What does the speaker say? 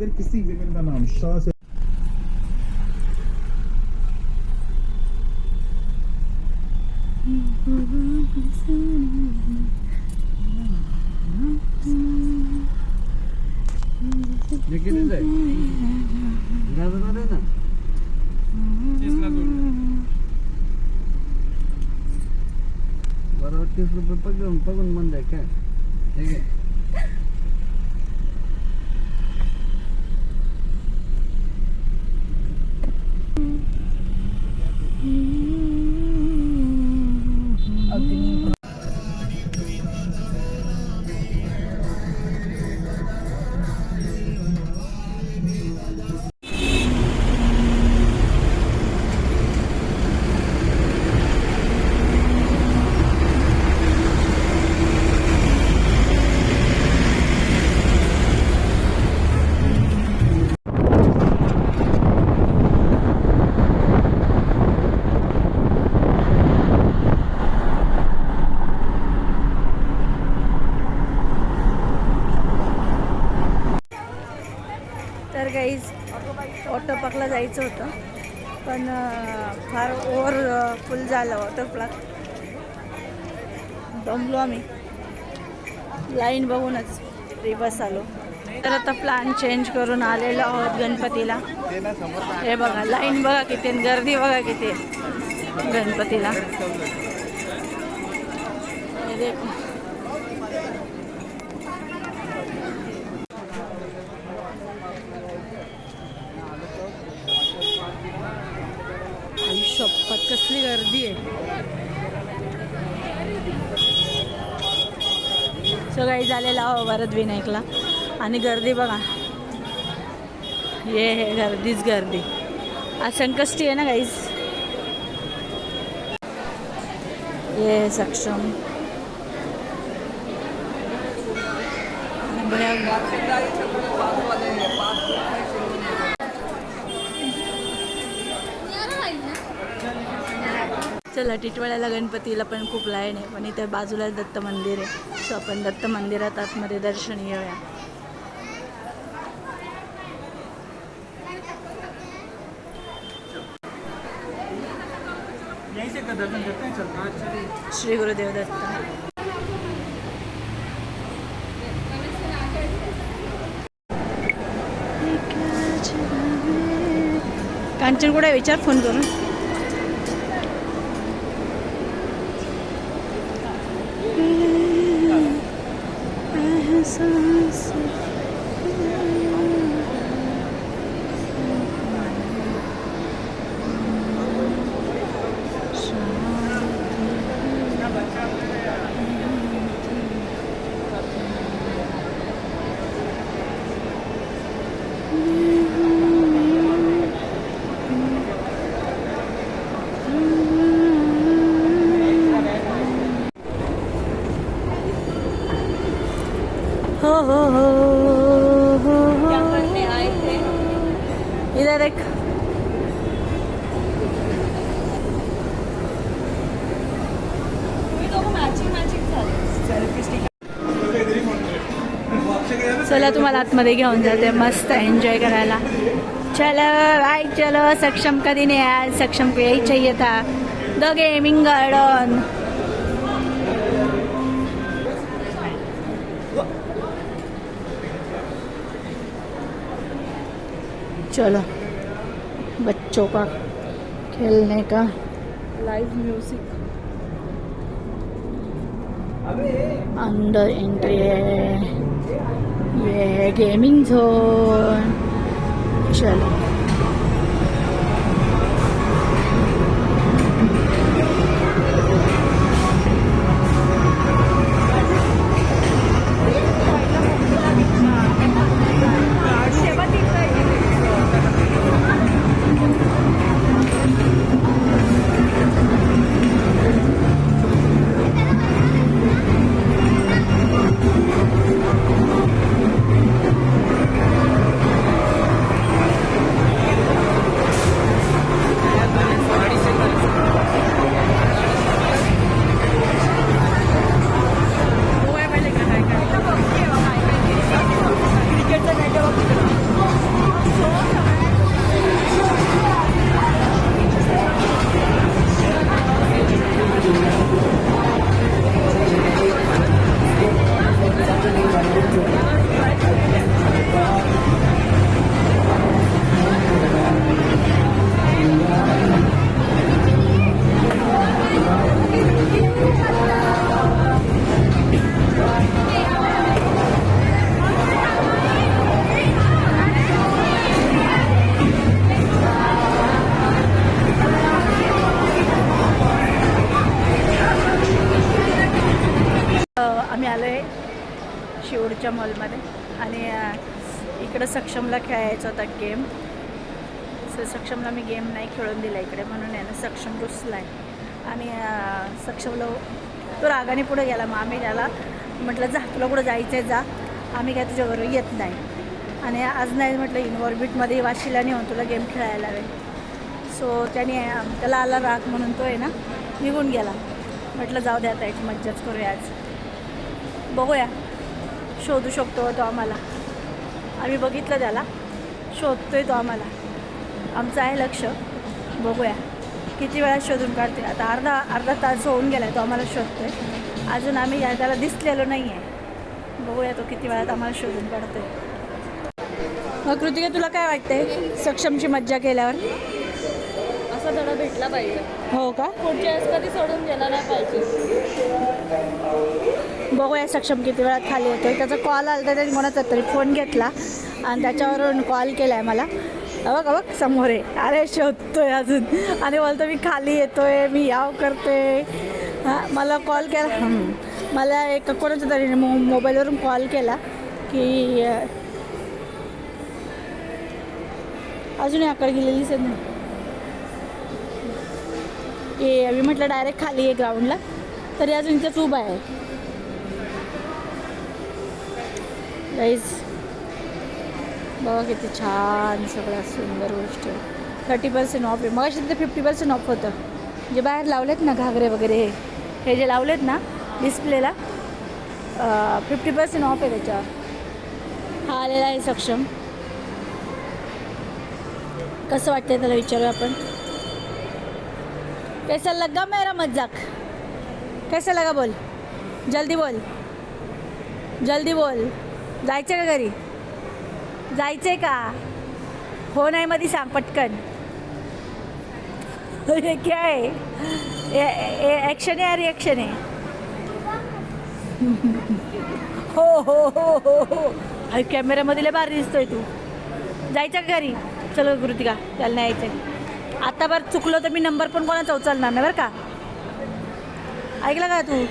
अगर किसी विमेन का नाम शाह से हे कितीच आहे गाजणार आहे ना बरोबर तीस रुपये पकडून पकडून बंद वॉटर पार्कला जायचं होतं. पण फार ओव्हर फुल झालं वॉटर पार्क दमलो आम्ही. लाईन बघूनच रिवर्स आलो. तर आता प्लॅन चेंज करून आलेलो आहोत गणपतीला. हे बघा लाईन बघा किती गर्दी बघा किती. गणपतीला. कसली गर्दी आहे. सगळी झालेला हो भरत विनायकला. आणि गर्दी बघा. ये हे गर्दीच गर्दी. आज संकष्टी आहे ना गाईज ये सक्षम. चला टिटवाळ्याला गणपतीला पण खूप लाईन आहे. पण इथे बाजूला दत्त मंदिर आहे. सो आपण दत्त मंदिरात आतमध्ये दर्शन घेऊया. श्री गुरुदेव दत्त. कांचन कुठे विचार फोन करून हो हो हो हो हो इधर एक चला तुम्हाला आतमध्ये घेऊन जाते. मस्त एन्जॉय करायला. चलो आई चलो. सक्षम कधी नाही आज सक्षम को यही चाहिए था द गेमिंग गार्डन चलो। बच्चों का खेलने का। लाइव म्यूजिक अंदर एंट्री है। ये है गेमिंग जोन चलो। आलो आहे शिवडच्या मॉलमध्ये. आणि इकडं सक्षमला खेळायचा होता गेम. सो सक्षमला मी गेम नाही खेळून दिला इकडे म्हणून आहे ना सक्षम रुसला आहे आणि सक्षमला तो रागाने पुढे गेला मग आम्ही त्याला म्हटलं जा तुला कुठं जायचं आहे जा. आम्ही काय तुझ्याबरोबर येत नाही. आणि आज नाही म्हटलं इन्व्हॉर्बिटमध्ये वाशिला नेऊन तुला गेम खेळायला हवे सो त्याने त्याला आला राग म्हणून तो आहे ना निघून गेला. म्हटलं जाऊ द्या आता एक मज्जाच करूया आज. बघूया. शोधू शकतो तो आम्हाला. आम्ही बघितलं त्याला. शोधतोय तो आम्हाला. आमचं आहे लक्ष. बघूया. किती वेळा शोधून काढते आता अर्धा अर्धा तास होऊन गेला तो आम्हाला शोधतोय. अजून आम्ही या- त्याला दिसलेलो नाही आहे बघूया तो किती वेळात आम्हाला शोधून काढतोय. मग कृतिका तुला काय वाटतंय सक्षमची मज्जा केल्यावर? असा धडा भेटला पाहिजे. हो का? पुढच्या वेळेस कधी सोडून गेला नाही पाहिजे. बघूया सक्षम किती वेळात खाली येतो त्याचा कॉल आला तर त्याने कोणाचा तरी फोन घेतला. आणि त्याच्यावरून कॉल केला आहे मला बघ बघ समोर आहे. अरे शोधतोय अजून. आणि बोलतो मी खाली येतोय मी याव करते हां मला कॉल. केला मला एक कोणाच्या तरी मो मोबाईलवरून कॉल केला की अजूनही आकड गेलेलीच गेलेली दिसत नाही की मी म्हटलं डायरेक्ट खाली आहे ग्राउंडला तरी अजून इथंच उभा आहे. गाईज बघा किती छान सगळ्या सुंदर गोष्ट. थर्टी पर्सेंट ऑफ आहे. मग तिथे फिफ्टी पर्सेंट ऑफ होतं. जे बाहेर लावलेत ना घागरे वगैरे हे हे जे लावलेत ना डिस्प्लेला फिफ्टी पर्सेंट ऑफ आहे त्याच्यावर. हा आलेला आहे सक्षम. कसं वाटतंय त्याला विचारू आपण? कैसा लगा मेरा मजाक? कैसा लगा बोल? जल्दी बोल. जल्दी बोल. जायचं का घरी? जायचंय का? हो नाही मध्ये सांग पटकन. हे काय आहे ॲक्शन आहे रिॲक्शन आहे. हो हो हो हो हो. अरे कॅमेऱ्यामध्ये लय भारी दिसतोय तू. जायचं का घरी? चलो कृतिका त्याला नाही यायचं आता बरं चुकलो तर मी नंबर पण कोणाचा उचलणार नाही बरं का? ऐकलं का तू?